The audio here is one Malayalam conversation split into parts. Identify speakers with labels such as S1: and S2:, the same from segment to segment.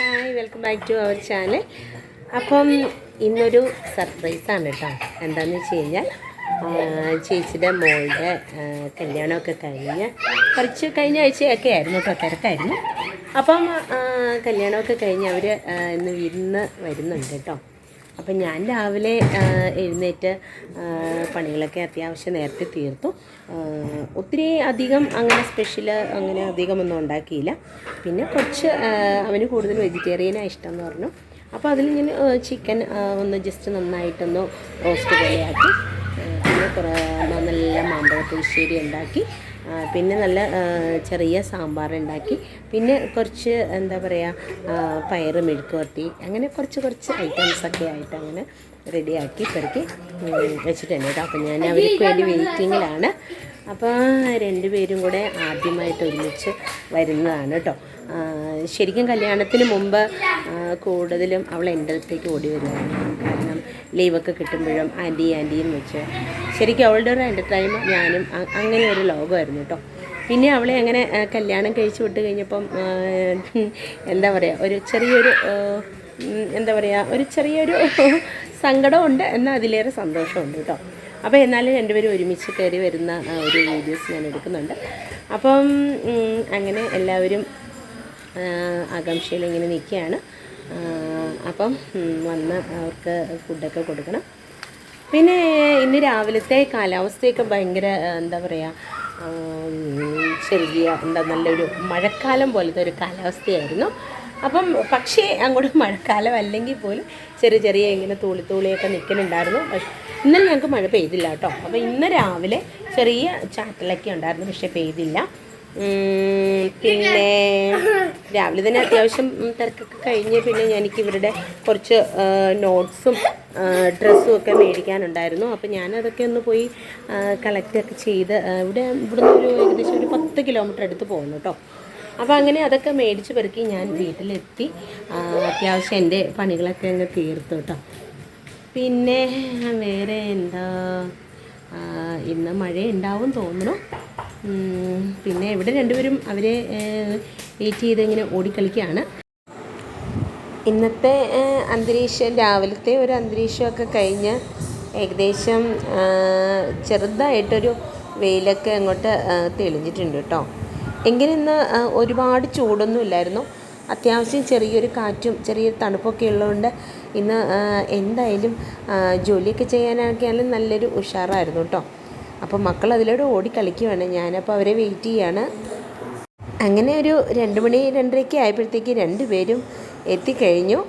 S1: Hi welcome back to our channel. അപ്പം ഇന്നൊരു സർപ്രൈസാണ് കേട്ടോ. എന്താണെന്ന് വെച്ച് കഴിഞ്ഞാൽ ചേച്ചിയുടെ മോളുടെ കല്യാണമൊക്കെ കഴിഞ്ഞ് കുറച്ച് കഴിഞ്ഞ ആഴ്ചയൊക്കെ ആയിരുന്നു കേട്ടോ തിരക്കായിരുന്നു. അപ്പം കല്യാണമൊക്കെ കഴിഞ്ഞ് അവർ ഇന്ന് വിരുന്ന് വരുന്നുണ്ട് കേട്ടോ. അപ്പം ഞാൻ രാവിലെ എഴുന്നേറ്റ് പണികളൊക്കെ അത്യാവശ്യം നേരത്തെ തീർത്തു. ഒത്തിരി അധികം അങ്ങനെ സ്പെഷ്യൽ അങ്ങനെ അധികമൊന്നും ഉണ്ടാക്കിയില്ല. പിന്നെ കുറച്ച് അവന് കൂടുതൽ വെജിറ്റേറിയനാണ് ഇഷ്ടം എന്ന് പറഞ്ഞു. അപ്പോൾ അതിൽ ഞാൻ ചിക്കൻ ഒന്ന് ജസ്റ്റ് നന്നായിട്ടൊന്ന് റോസ്റ്റ് പോലെയാക്കി പിന്നെ കുറേ നല്ല മാമ്പഴ പുളിശ്ശേരി ഉണ്ടാക്കി പിന്നെ നല്ല ചെറിയ സാമ്പാർ ഉണ്ടാക്കി പിന്നെ കുറച്ച് എന്താ പറയുക പയറ് മെഴുക്ക് വരട്ടി അങ്ങനെ കുറച്ച് കുറച്ച് ഐറ്റംസൊക്കെ ആയിട്ട് അങ്ങനെ റെഡിയാക്കി പെറുക്കി വെച്ചിട്ടുണ്ട് കേട്ടോ. അപ്പം ഞാൻ അവർക്ക് വേണ്ടി വെയിറ്റിങ്ങിലാണ് അപ്പോൾ രണ്ടുപേരും കൂടെ ആദ്യമായിട്ട് ഒരുമിച്ച് വരുന്നതാണ് കേട്ടോ. ശരിക്കും കല്യാണത്തിന് മുമ്പ് കൂടുതലും അവൾ എന്റെ അടുത്തേക്ക് ഓടി വരുമായിരുന്നു കാരണം ലീവൊക്കെ കിട്ടുമ്പോഴും ആന്റി ആന്റിയും വെച്ച്. ശരിക്കും അവളുടെ ഒരു എന്റർടൈം ഞാനും അങ്ങനെ ഒരു ലോകമായിരുന്നു കേട്ടോ പിന്നെ അവളെ അങ്ങനെ കല്യാണം കഴിച്ചു വിട്ട് കഴിഞ്ഞപ്പം എന്താ പറയുക ഒരു ചെറിയൊരു എന്താ പറയുക ഒരു ചെറിയൊരു സങ്കടമുണ്ട് എന്നാൽ അതിലേറെ സന്തോഷമുണ്ട് കേട്ടോ അപ്പോൾ എന്നാലും രണ്ടുപേരും ഒരുമിച്ച് കയറി വരുന്ന ഒരു വീഡിയോസ് ഞാൻ എടുക്കുന്നുണ്ട്. അപ്പം അങ്ങനെ എല്ലാവരും ആകാംക്ഷയിൽ ഇങ്ങനെ നിൽക്കുകയാണ്. അപ്പം വന്ന് അവർക്ക് ഫുഡൊക്കെ കൊടുക്കണം. പിന്നെ ഇന്ന് രാവിലത്തെ കാലാവസ്ഥയൊക്കെ ഭയങ്കര എന്താ പറയുക ചെറിയ എന്താ നല്ലൊരു മഴക്കാലം പോലത്തെ ഒരു കാലാവസ്ഥയായിരുന്നു. അപ്പം പക്ഷേ അങ്ങോട്ട് മഴക്കാലം അല്ലെങ്കിൽ പോലും ചെറിയ ചെറിയ ഇങ്ങനെ തൂളി തൂളിയൊക്കെ നിൽക്കുന്നുണ്ടായിരുന്നു. പക്ഷേ ഇന്നലെ ഞങ്ങൾക്ക് മഴ പെയ്തില്ല കേട്ടോ. അപ്പോൾ ഇന്ന് രാവിലെ ചെറിയ ചാറ്റലൊക്കെ ഉണ്ടായിരുന്നു പക്ഷേ പെയ്തില്ല. പിന്നെ രാവിലെ തന്നെ അത്യാവശ്യം തിരക്കൊക്കെ കഴിഞ്ഞ് പിന്നെ എനിക്ക് ഇവരുടെ കുറച്ച് നോട്ട്സും ഡ്രസ്സും ഒക്കെ മേടിക്കാനുണ്ടായിരുന്നു. അപ്പോൾ ഞാനതൊക്കെ ഒന്ന് പോയി കളക്റ്റൊക്കെ ചെയ്ത് ഇവിടെ ഇവിടുന്ന് ഒരു ഏകദേശം ഒരു പത്ത് കിലോമീറ്റർ അടുത്ത് പോകുന്നു കേട്ടോ അപ്പോൾ അങ്ങനെ അതൊക്കെ മേടിച്ച് പെറുക്കി ഞാൻ വീട്ടിലെത്തി. അത്യാവശ്യം എന്റെ പണികളൊക്കെ അങ്ങ് തീർത്തു കേട്ടോ പിന്നെ വേറെ എന്താ ഇന്ന് മഴ ഉണ്ടാവും തോന്നുന്നു. പിന്നെ ഇവിടെ രണ്ടുപേരും അവരെ വെയിറ്റ് ചെയ്ത് ഇങ്ങനെ ഓടിക്കളിക്കുകയാണ്. ഇന്നത്തെ അന്തരീക്ഷം രാവിലത്തെ ഒരു അന്തരീക്ഷമൊക്കെ കഴിഞ്ഞ് ഏകദേശം ചെറുതായിട്ടൊരു വെയിലൊക്കെ അങ്ങോട്ട് തെളിഞ്ഞിട്ടുണ്ട് കേട്ടോ. എങ്കിലും ഇന്ന് ഒരുപാട് ചൂടൊന്നും ഇല്ലായിരുന്നു. അത്യാവശ്യം ചെറിയൊരു കാറ്റും ചെറിയൊരു തണുപ്പൊക്കെ ഉള്ളതുകൊണ്ട് ഇന്ന് എന്തായാലും ജോലിയൊക്കെ ചെയ്യാനൊക്കെ ആയാലും നല്ലൊരു ഉഷാറായിരുന്നു കേട്ടോ. അപ്പോൾ മക്കൾ അതിലൂടെ ഓടി കളിക്കുവാണ്. ഞാനപ്പോൾ അവരെ വെയിറ്റ് ചെയ്യാണ്. അങ്ങനെ ഒരു രണ്ട് മണി രണ്ടരയ്ക്ക് ആയപ്പോഴത്തേക്ക് രണ്ടുപേരും എത്തിക്കഴിഞ്ഞു.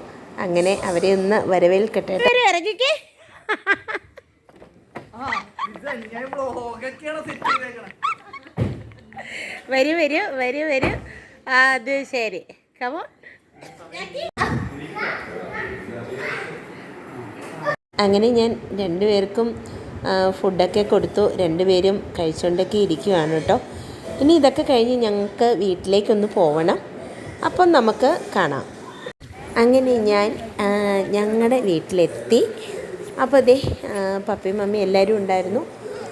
S1: അങ്ങനെ അവരെ ഒന്ന് വരവേൽക്കട്ടെ. ഇറങ്ങിക്കേ. വരൂ വരൂ വരൂ വരൂ. അത് ശരി. കമോ അങ്ങനെ ഞാൻ രണ്ടുപേർക്കും ഫുഡൊക്കെ കൊടുത്തു. രണ്ടുപേരും കഴിച്ചുകൊണ്ടൊക്കെ ഇരിക്കുവാണ് കേട്ടോ. ഇനി ഇതൊക്കെ കഴിഞ്ഞ് ഞങ്ങൾക്ക് വീട്ടിലേക്കൊന്ന് പോവണം. അപ്പം നമുക്ക് കാണാം. അങ്ങനെ ഞാൻ ഞങ്ങളുടെ വീട്ടിലെത്തി. അപ്പോൾ അതേ പപ്പയും മമ്മി എല്ലാവരും ഉണ്ടായിരുന്നു.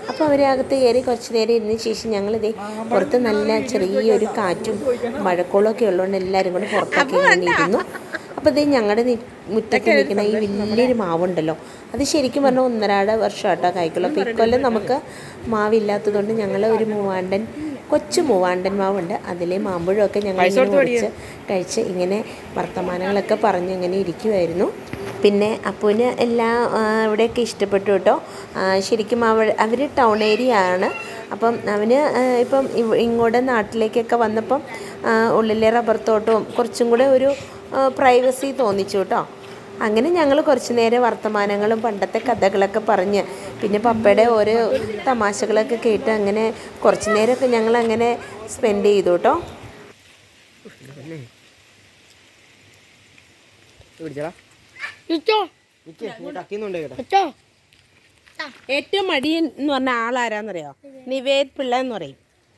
S1: അപ്പോൾ അവരകത്ത് കയറി കുറച്ച് നേരം ഇരുന്ന ശേഷം ഞങ്ങളിതേ പുറത്ത് നല്ല ചെറിയൊരു കാറ്റും മഴക്കോളൊക്കെ ഉള്ളതുകൊണ്ട് എല്ലാവരും കൂടെ പുറത്തൊക്കെ ഇങ്ങനെ ഇരുന്നു. അപ്പോൾ ഇതേ ഞങ്ങളുടെ നി- മുറ്റത്ത് നിൽക്കുന്ന ഈ വലിയൊരു മാവുണ്ടല്ലോ. അത് ശരിക്കും പറഞ്ഞാൽ ഒന്നരാട വർഷം കേട്ടോ കായ്ക്കുള്ളൂ. അപ്പോൾ ഇക്കൊല്ലം നമുക്ക് മാവില്ലാത്തതുകൊണ്ട് ഞങ്ങൾ ഒരു മൂവാണ്ടൻ കൊച്ചു മൂവാണ്ടൻ മാവുണ്ട്. അതിലെ മാമ്പഴമൊക്കെ ഞങ്ങൾ മുറിച്ച് കഴിച്ച് ഇങ്ങനെ വർത്തമാനങ്ങളൊക്കെ പറഞ്ഞ് ഇങ്ങനെ ഇരിക്കുമായിരുന്നു പിന്നെ അപ്പൂന് എല്ലാം ഇവിടെയൊക്കെ ഇഷ്ടപ്പെട്ടു കേട്ടോ. ശരിക്കും അവ അവർ ടൗൺ ഏരിയ ആണ്. അപ്പം അവന് ഇപ്പം ഇങ്ങോട്ട് നാട്ടിലേക്കൊക്കെ വന്നപ്പം ഉള്ളിലെ റബ്ബർ തോട്ടവും കുറച്ചും കൂടെ ഒരു പ്രൈവസി തോന്നിച്ചു കേട്ടോ. അങ്ങനെ ഞങ്ങൾ കുറച്ച് നേരം വർത്തമാനങ്ങളും പണ്ടത്തെ കഥകളൊക്കെ പറഞ്ഞ് പിന്നെ പപ്പയുടെ ഓരോ തമാശകളൊക്കെ കേട്ട് അങ്ങനെ കുറച്ച് നേരമൊക്കെ ഞങ്ങൾ അങ്ങനെ സ്പെൻഡ് ചെയ്തു കേട്ടോ. ഏറ്റവും മടിയൻ എന്ന് പറഞ്ഞ ആളാരാന്നറിയോ നിവേദ് പിള്ള എന്ന് പറയും.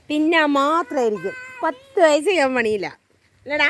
S1: പിന്നെ മാത്രമായിരിക്കും. പത്ത് വയസ്സ് ചെയ്യാൻ പണിയില്ല. അല്ലടാ.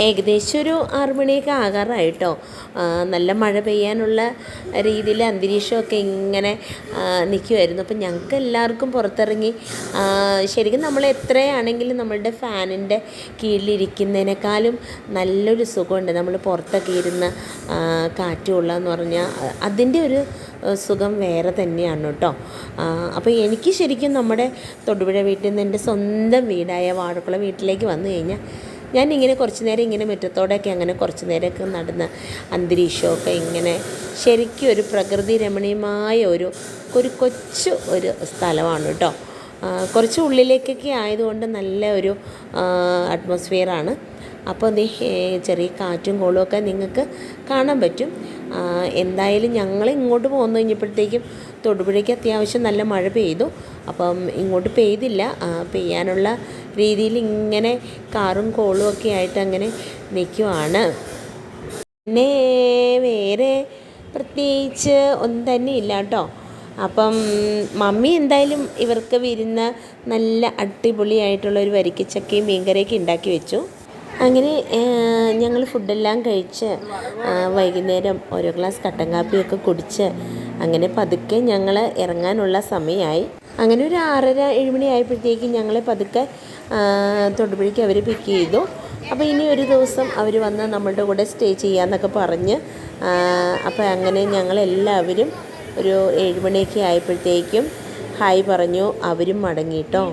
S1: ഏകദേശം ഒരു ആറു മണിയൊക്കെ ആകാറായിട്ടോ നല്ല മഴ പെയ്യാനുള്ള രീതിയിൽ അന്തരീക്ഷമൊക്കെ ഇങ്ങനെ നിൽക്കുമായിരുന്നു അപ്പം ഞങ്ങൾക്ക് എല്ലാവർക്കും പുറത്തിറങ്ങി ശരിക്കും നമ്മൾ എത്രയാണെങ്കിലും നമ്മളുടെ ഫാനിന്റെ കീഴിലിരിക്കുന്നതിനേക്കാളും നല്ലൊരു സുഖമുണ്ട്. നമ്മൾ പുറത്തൊക്കെ ഇരുന്ന് എന്ന് പറഞ്ഞാൽ അതിന്റെ ഒരു സുഖം വേറെ തന്നെയാണ് കേട്ടോ അപ്പോൾ എനിക്ക് ശരിക്കും നമ്മുടെ തൊടുപുഴ വീട്ടിൽ നിന്ന് എന്റെ സ്വന്തം വീടായ വാഴക്കുളം വീട്ടിലേക്ക് വന്നു കഴിഞ്ഞാൽ ഞാനിങ്ങനെ കുറച്ച് നേരം ഇങ്ങനെ മുറ്റത്തോടെയൊക്കെ അങ്ങനെ കുറച്ച് നേരമൊക്കെ നടന്ന് അന്തരീക്ഷമൊക്കെ ഇങ്ങനെ ശരിക്കും ഒരു പ്രകൃതി രമണീയമായ ഒരു ഒരു കൊച്ചു ഒരു സ്ഥലമാണ് കേട്ടോ. കുറച്ച് ഉള്ളിലേക്കൊക്കെ ആയതുകൊണ്ട് നല്ല ഒരു അറ്റ്മോസ്ഫിയറാണ് അപ്പോൾ ചെറിയ കാറ്റും കോളുമൊക്കെ നിങ്ങൾക്ക് കാണാൻ പറ്റും. എന്തായാലും ഞങ്ങൾ ഇങ്ങോട്ട് പോന്നു കഴിഞ്ഞപ്പോഴത്തേക്കും തൊടുപുഴയ്ക്ക് അത്യാവശ്യം നല്ല മഴ പെയ്തു. അപ്പം ഇങ്ങോട്ട് പെയ്തില്ല. പെയ്യാനുള്ള രീതിയിൽ ഇങ്ങനെ കാറും കോളും ഒക്കെ ആയിട്ട് അങ്ങനെ നിൽക്കുവാണ് പിന്നെ വേറെ പ്രത്യേകിച്ച് ഒന്നും തന്നെ ഇല്ല കേട്ടോ. അപ്പം മമ്മി എന്തായാലും ഇവർക്ക് വിരുന്ന നല്ല അടിപൊളിയായിട്ടുള്ള ഒരു വരിക്കച്ചക്കയും മീൻകറിയൊക്കെ ഉണ്ടാക്കി വെച്ചു. അങ്ങനെ ഞങ്ങൾ ഫുഡെല്ലാം കഴിച്ച് വൈകുന്നേരം ഓരോ ഗ്ലാസ് കട്ടൻ കാപ്പിയൊക്കെ കുടിച്ച് അങ്ങനെ പതുക്കെ ഞങ്ങൾ ഇറങ്ങാനുള്ള സമയമായി. അങ്ങനെ ഒരു ആറര ഏഴുമണി ആയപ്പോഴത്തേക്കും ഞങ്ങളെ പതുക്കെ തൊടുപുഴയ്ക്ക് അവർ പിക്ക് ചെയ്തു. അപ്പോൾ ഇനി ഒരു ദിവസം അവർ വന്ന് നമ്മളുടെ കൂടെ സ്റ്റേ ചെയ്യാമെന്നൊക്കെ പറഞ്ഞ് അപ്പോൾ അങ്ങനെ ഞങ്ങളെല്ലാവരും ഒരു ഏഴുമണിയൊക്കെ ആയപ്പോഴത്തേക്കും ഹായ് പറഞ്ഞു അവരും മടങ്ങിട്ടോ.